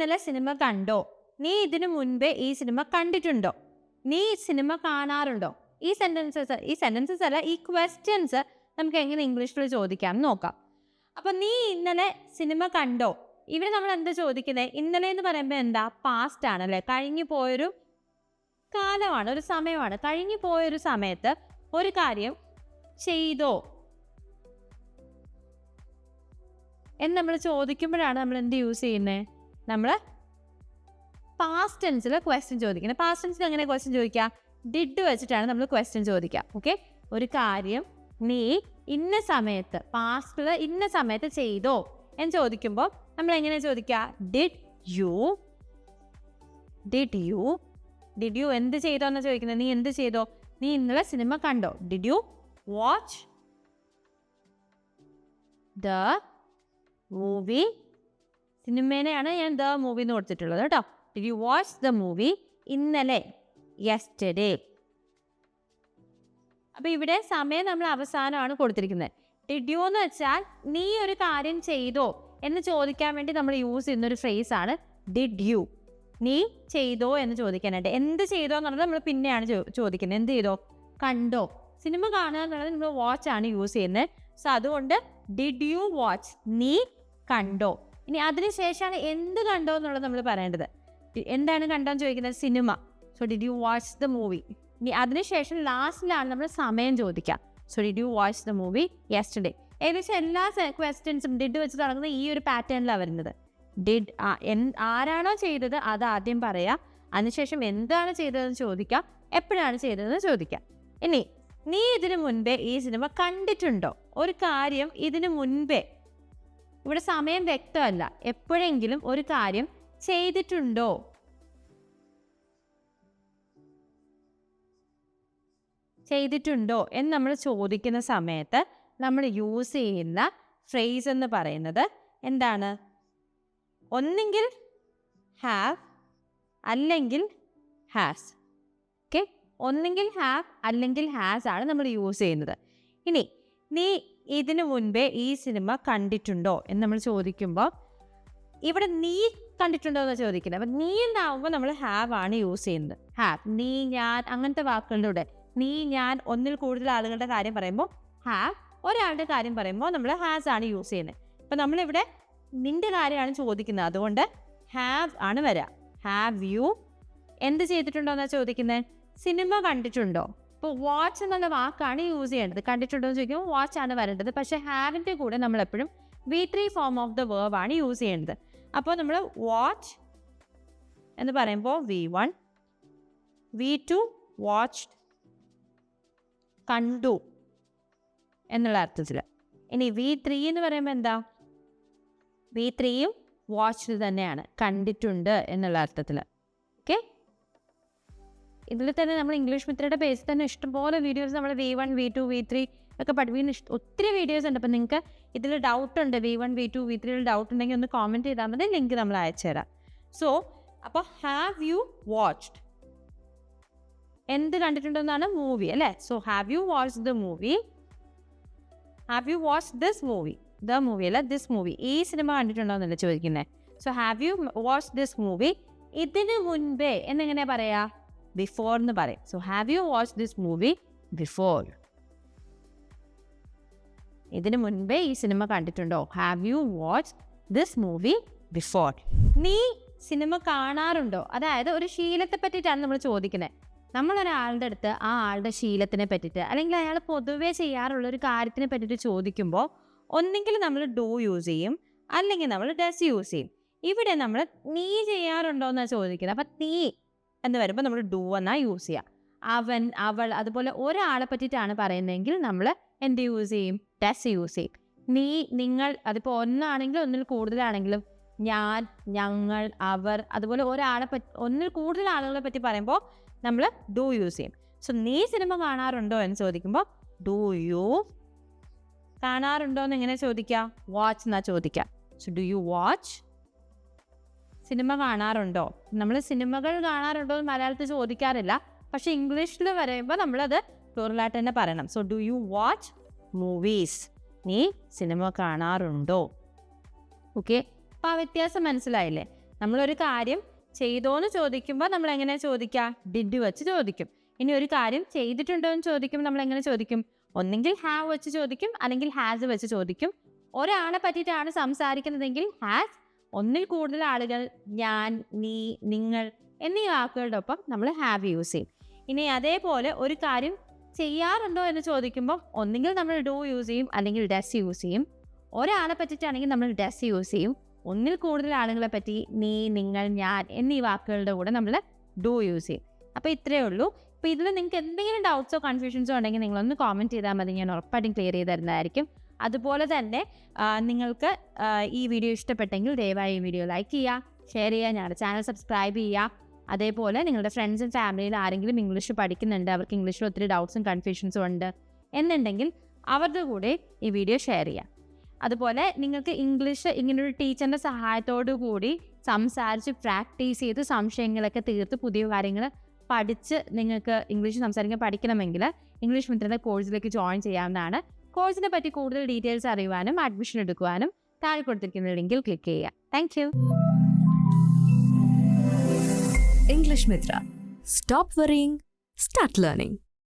ഇന്നലെ സിനിമ കണ്ടോ? നീ ഇതിനു മുൻപേ ഈ സിനിമ കണ്ടിട്ടുണ്ടോ? നീ സിനിമ കാണാറുണ്ടോ? ഈ സെന്റൻസസ് ഈ സെന്റൻസസ് അല്ല ഈ ക്വസ്റ്റ്യൻസ് നമുക്ക് എങ്ങനെ ഇംഗ്ലീഷിൽ ചോദിക്കാം നോക്കാം. അപ്പോൾ നീ ഇന്നലെ സിനിമ കണ്ടോ? ഇവിടെ നമ്മൾ എന്താ ചോദിക്കുന്നത് ഇന്നലെ എന്ന് പറയുമ്പോൾ എന്താ? പാസ്റ്റ് ആണ് അല്ലേ? കഴിഞ്ഞു പോയൊരു കാലമാണ് ഒരു സമയമാണ്. കഴിഞ്ഞു പോയൊരു സമയത്ത് ഒരു കാര്യം ചെയ്തോ? എന്ന് നമ്മൾ ചോദിക്കുമ്പോഴാണ് നമ്മൾ എന്ത് യൂസ് ചെയ്യുന്നത് നമ്മൾ പാസ്റ്റ് ടെൻസിൽ ക്വസ്റ്റ്യൻ ചോദിക്കുന്നത്. പാസ്റ്റ് ടെൻസിൽ എങ്ങനെ ക്വസ്റ്റ്യൻ ചോദിക്കുക? ഡിഡ് വെച്ചിട്ടാണ് നമ്മൾ ക്വസ്റ്റ്യൻ ചോദിക്കുക. ഓക്കെ ഒരു കാര്യം നീ ഇന്ന സമയത്ത് പാസ്റ്റിൽ ഇന്ന സമയത്ത് ചെയ്തോ എന്ന് ചോദിക്കുമ്പോൾ നമ്മൾ എങ്ങനെ ചോദിക്കുക? Did you did you did you എന്ത് ചെയ്തോ എന്ന് ചോദിക്കുന്നത്? നീ എന്ത് ചെയ്തോ? നീ ഇന്നലെ സിനിമ കണ്ടോ? Did you watch the movie സിനിമേനെയാണ് ഞാൻ ദ മൂവി എന്ന് കൊടുത്തിട്ടുള്ളത് കേട്ടോ. യു വാച്ച് ദ മൂവി ഇന്നലെ? യെസ്റ്റർഡേ അപ്പോൾ ഇവിടെ സമയം നമ്മൾ അവസാനമാണ് കൊടുത്തിരിക്കുന്നത്. ഡിഡ് യു എന്ന് വെച്ചാൽ നീ ഒരു കാര്യം ചെയ്തോ എന്ന് ചോദിക്കാൻ വേണ്ടി നമ്മൾ യൂസ് ചെയ്യുന്ന ഒരു ഫ്രേസ് ആണ് ഡിഡ് യു നീ ചെയ്തോ എന്ന് ചോദിക്കാനായിട്ട്. എന്ത് ചെയ്തോ എന്നുള്ളത് നമ്മൾ പിന്നെയാണ് ചോദിക്കുന്നത്. എന്ത് ചെയ്തോ? കണ്ടോ? സിനിമ കാണുക എന്നുള്ളത് നമ്മൾ വാച്ച് ആണ് യൂസ് ചെയ്യുന്നത്. സോ അതുകൊണ്ട് ഡിഡ് യു വാച്ച് നീ കണ്ടോ? ഇനി അതിനുശേഷമാണ് എന്ത് കണ്ടോ എന്നുള്ളത് നമ്മൾ പറയേണ്ടത്. എന്താണ് കണ്ടോന്ന് ചോദിക്കുന്നത്? Cinema. So did you watch the movie ഇനി അതിനുശേഷം ലാസ്റ്റിലാണ് നമ്മൾ സമയം ചോദിക്കുക so did you watch the movie yesterday ഏകദേശം എല്ലാ ക്വസ്റ്റ്യൻസും ഡിഡ് വെച്ച് തുടങ്ങുന്ന ഈ ഒരു പാറ്റേണിലാണ് വരുന്നത്. ഡിഡ് ആരാണോ ചെയ്തത് അത് ആദ്യം പറയാം. അതിനുശേഷം എന്താണ് ചെയ്തതെന്ന് ചോദിക്കാം. എപ്പോഴാണ് ചെയ്തതെന്ന് ചോദിക്കാം. ഇനി നീ ഇതിനു മുൻപേ ഈ സിനിമ കണ്ടിട്ടുണ്ടോ? ഒരു കാര്യം ഇതിനു മുൻപേ ഇവിടെ സമയം വ്യക്തമല്ല. എപ്പോഴെങ്കിലും ഒരു കാര്യം ചെയ്തിട്ടുണ്ടോ? ചെയ്തിട്ടുണ്ടോ എന്ന് നമ്മൾ ചോദിക്കുന്ന സമയത്ത് നമ്മൾ യൂസ് ചെയ്യുന്ന ഫ്രേസ് എന്ന് പറയുന്നത് എന്താണ്? ഒന്നെങ്കിൽ ഹാവ് അല്ലെങ്കിൽ ഹാസ് ഓക്കെ ഒന്നെങ്കിൽ ഹാവ് അല്ലെങ്കിൽ ഹാസ് ആണ് നമ്മൾ യൂസ് ചെയ്യുന്നത്. ഇനി നീ ഇതിനു മുൻപേ ഈ സിനിമ കണ്ടിട്ടുണ്ടോ എന്ന് നമ്മൾ ചോദിക്കുമ്പോൾ ഇവിടെ നീ കണ്ടിട്ടുണ്ടോ എന്ന് ചോദിക്കുന്നത്. അപ്പം നീ എന്നാവുമ്പോൾ നമ്മൾ ഹാവ് ആണ് യൂസ് ചെയ്യുന്നത്. ഹാവ് നീ ഞാൻ അങ്ങനത്തെ വാക്കുകളിലൂടെ നീ ഞാൻ ഒന്നിൽ കൂടുതൽ ആളുകളുടെ കാര്യം പറയുമ്പോൾ ഹാവ് ഒരാളുടെ കാര്യം പറയുമ്പോൾ നമ്മൾ ഹാസ് ആണ് യൂസ് ചെയ്യുന്നത്. അപ്പം നമ്മളിവിടെ നിന്റെ കാര്യമാണ് ചോദിക്കുന്നത്. അതുകൊണ്ട് ഹാവ് ആണ് വരാം. ഹാവ് യു എന്ത് ചെയ്തിട്ടുണ്ടോ എന്നാണ് ചോദിക്കുന്നത്? സിനിമ കണ്ടിട്ടുണ്ടോ? ഇപ്പോൾ വാച്ച് എന്നുള്ള വാക്കാണ് യൂസ് ചെയ്യേണ്ടത്. കണ്ടിട്ടുണ്ടോ എന്ന് ചോദിക്കുമ്പോൾ വാച്ച് ആണ് വരേണ്ടത്. പക്ഷേ ഹാവിന്റെ കൂടെ നമ്മൾ എപ്പോഴും V three form of the verb ആണ് യൂസ് ചെയ്യേണ്ടത്. അപ്പോൾ നമ്മൾ വാച്ച് എന്ന് പറയുമ്പോൾ V one V two watch കണ്ടു എന്നുള്ള അർത്ഥത്തിൽ. ഇനി വി ത്രീ എന്ന് പറയുമ്പോൾ എന്താ? വി ത്രീയും വാച്ച് തന്നെയാണ്. കണ്ടിട്ടുണ്ട് എന്നുള്ള അർത്ഥത്തിൽ. ഓക്കെ ഇതിൽ തന്നെ നമ്മൾ ഇംഗ്ലീഷ് മിത്രയുടെ പേജിൽ തന്നെ ഇഷ്ടംപോലെ വീഡിയോസ് നമ്മൾ V one V two V three ഒക്കെ പഠിപ്പിക്കുന്ന ഇഷ്ടം ഒത്തിരി വീഡിയോസ് ഉണ്ട്. അപ്പം നിങ്ങൾക്ക് ഇതിൽ ഡൗട്ട് ഉണ്ട് V one V two V ത്രീയിൽ ഡൗട്ട് ഉണ്ടെങ്കിൽ ഒന്ന് കോമെന്റ് ചെയ്താൽ മതി. ലിങ്ക് നമ്മൾ അയച്ചു തരാം. സോ അപ്പോൾ ഹാവ് യു വാച്ച്ഡ് എന്ത് കണ്ടിട്ടുണ്ടെന്നാണ് മൂവി അല്ലേ? So have you watch the movie have you watch this movie the movie അല്ല? ദിസ് മൂവി ഈ സിനിമ കണ്ടിട്ടുണ്ടോ എന്നല്ല ചോദിക്കുന്നത് so have you watch this movie ഇതിന് മുൻപേ എന്നെങ്ങനെ പറയാ? ബിഫോർ എന്ന് പറയും. So have you watch this movie before ഇതിനു മുൻപേ ഈ സിനിമ കണ്ടിട്ടുണ്ടോ? Have you watch this movie before നീ സിനിമ കാണാറുണ്ടോ? അതായത് ഒരു ശീലത്തെ പറ്റിയിട്ടാണ് നമ്മൾ ചോദിക്കുന്നത്. നമ്മൾ ഒരാളുടെ അടുത്ത് ആ ആളുടെ ശീലത്തിനെ പറ്റിയിട്ട് അല്ലെങ്കിൽ അയാൾ പൊതുവേ ചെയ്യാറുള്ള ഒരു കാര്യത്തിനെ പറ്റിയിട്ട് ചോദിക്കുമ്പോൾ ഒന്നെങ്കിൽ നമ്മൾ ഡു യൂസ് ചെയ്യും അല്ലെങ്കിൽ നമ്മൾ ഡസ് യൂസ് ചെയ്യും. ഇവിടെ നമ്മൾ നീ ചെയ്യാറുണ്ടോ എന്നാണ് ചോദിക്കുന്നത്. അപ്പം നീ എന്ന് വരുമ്പോൾ നമ്മൾ ഡു എന്നാ യൂസ് ചെയ്യുക അവൻ അവൾ അതുപോലെ ഒരാളെ പറ്റിയിട്ടാണ് പറയുന്നതെങ്കിൽ നമ്മൾ എന്ത് യൂസ് ചെയ്യും? ഡസ് യൂസ് ചെയ്യും. നീ നിങ്ങൾ അതിപ്പോൾ ഒന്നാണെങ്കിലും ഒന്നിൽ കൂടുതലാണെങ്കിലും ഞാൻ ഞങ്ങൾ അവർ അതുപോലെ ഒരാളെ പറ്റി ഒന്നിൽ കൂടുതൽ ആളുകളെ പറ്റി പറയുമ്പോൾ നമ്മൾ ഡു യൂസ് ചെയ്യും. സോ നീ സിനിമ കാണാറുണ്ടോ എന്ന് ചോദിക്കുമ്പോൾ ഡു യു കാണാറുണ്ടോ എന്ന് എങ്ങനെ ചോദിക്കുക വാച്ച് എന്നാ ചോദിക്കുക സോ ഡു യു വാച്ച് സിനിമ കാണാറുണ്ടോ? നമ്മൾ സിനിമകൾ കാണാറുണ്ടോ എന്ന് മലയാളത്തിൽ ചോദിക്കാറില്ല. പക്ഷേ ഇംഗ്ലീഷിൽ പറയുമ്പോൾ നമ്മളത് പ്ലൂറലായിട്ട് തന്നെ പറയണം. So do you watch movies നീ സിനിമ കാണാറുണ്ടോ? ഓക്കെ അപ്പോൾ ആ വ്യത്യാസം മനസ്സിലായില്ലേ? നമ്മളൊരു കാര്യം ചെയ്തോന്ന് ചോദിക്കുമ്പോൾ നമ്മൾ എങ്ങനെ ചോദിക്കുക ഡിഡ് വെച്ച് ചോദിക്കും. ഇനി ഒരു കാര്യം ചെയ്തിട്ടുണ്ടോ എന്ന് ചോദിക്കുമ്പോൾ നമ്മൾ എങ്ങനെ ചോദിക്കും? ഒന്നെങ്കിൽ ഹാവ് വെച്ച് ചോദിക്കും അല്ലെങ്കിൽ ഹാസ് വെച്ച് ചോദിക്കും. ഒരാളെ പറ്റിയിട്ടാണ് സംസാരിക്കുന്നതെങ്കിൽ ഹാസ് ഒന്നിൽ കൂടുതൽ ആളുകൾ ഞാൻ നീ നിങ്ങൾ എന്നീ വാക്കുകളുടെ ഒപ്പം നമ്മൾ ഹാവ് യൂസ് ചെയ്യും. ഇനി അതേപോലെ ഒരു കാര്യം ചെയ്യാറുണ്ടോ എന്ന് ചോദിക്കുമ്പോൾ ഒന്നുകിൽ നമ്മൾ ഡോ യൂസ് ചെയ്യും അല്ലെങ്കിൽ ഡസ് യൂസ് ചെയ്യും. ഒരാളെ പറ്റിയിട്ടാണെങ്കിൽ നമ്മൾ ഡസ് യൂസ് ചെയ്യും. ഒന്നിൽ കൂടുതൽ ആളുകളെ പറ്റി നീ നിങ്ങൾ ഞാൻ എന്നീ വാക്കുകളുടെ കൂടെ നമ്മൾ ഡോ യൂസ് ചെയ്യും. അപ്പോൾ ഇത്രയേ ഉള്ളൂ. അപ്പോൾ ഇതിൽ നിങ്ങൾക്ക് എന്തെങ്കിലും ഡൗട്ട്സോ കൺഫ്യൂഷൻസോ ഉണ്ടെങ്കിൽ നിങ്ങളൊന്ന് കോമന്റ് ചെയ്താൽ മതി. ഞാൻ ഉറപ്പായിട്ടും ക്ലിയർ ചെയ്ത് തരുന്നതായിരിക്കും. അതുപോലെ തന്നെ നിങ്ങൾക്ക് ഈ വീഡിയോ ഇഷ്ടപ്പെട്ടെങ്കിൽ ദയവായി ഈ വീഡിയോ ലൈക്ക് ചെയ്യുക ഷെയർ ചെയ്യുക ഞങ്ങളുടെ ചാനൽ സബ്സ്ക്രൈബ് ചെയ്യുക. അതേപോലെ നിങ്ങളുടെ ഫ്രണ്ട്സും ഫാമിലിയിൽ ആരെങ്കിലും ഇംഗ്ലീഷ് പഠിക്കുന്നുണ്ട് അവർക്ക് ഇംഗ്ലീഷിൽ ഒത്തിരി ഡൗട്ട്സും കൺഫ്യൂഷൻസും ഉണ്ട് എന്നുണ്ടെങ്കിൽ അവരുടെ കൂടെ ഈ വീഡിയോ ഷെയർ ചെയ്യുക. അതുപോലെ നിങ്ങൾക്ക് ഇംഗ്ലീഷ് ഇങ്ങനൊരു ടീച്ചറിന്റെ സഹായത്തോടു കൂടി സംസാരിച്ച് പ്രാക്ടീസ് ചെയ്ത് സംശയങ്ങളൊക്കെ തീർത്ത് പുതിയ കാര്യങ്ങൾ പഠിച്ച് നിങ്ങൾക്ക് ഇംഗ്ലീഷ് സംസാരിക്കാൻ പഠിക്കണമെങ്കിൽ ഇംഗ്ലീഷ് മിത്രന്റെ കോഴ്സിലേക്ക് ജോയിൻ ചെയ്യാവുന്നതാണ്. കോഴ്സിനെ പറ്റി കൂടുതൽ ഡീറ്റെയിൽസ് അറിയുവാനും അഡ്മിഷൻ എടുക്കുവാനും താഴെ കൊടുത്തിരിക്കുന്ന ലിങ്കിൽ ക്ലിക്ക് ചെയ്യുക. Thank you English Mitra stop worrying start learning.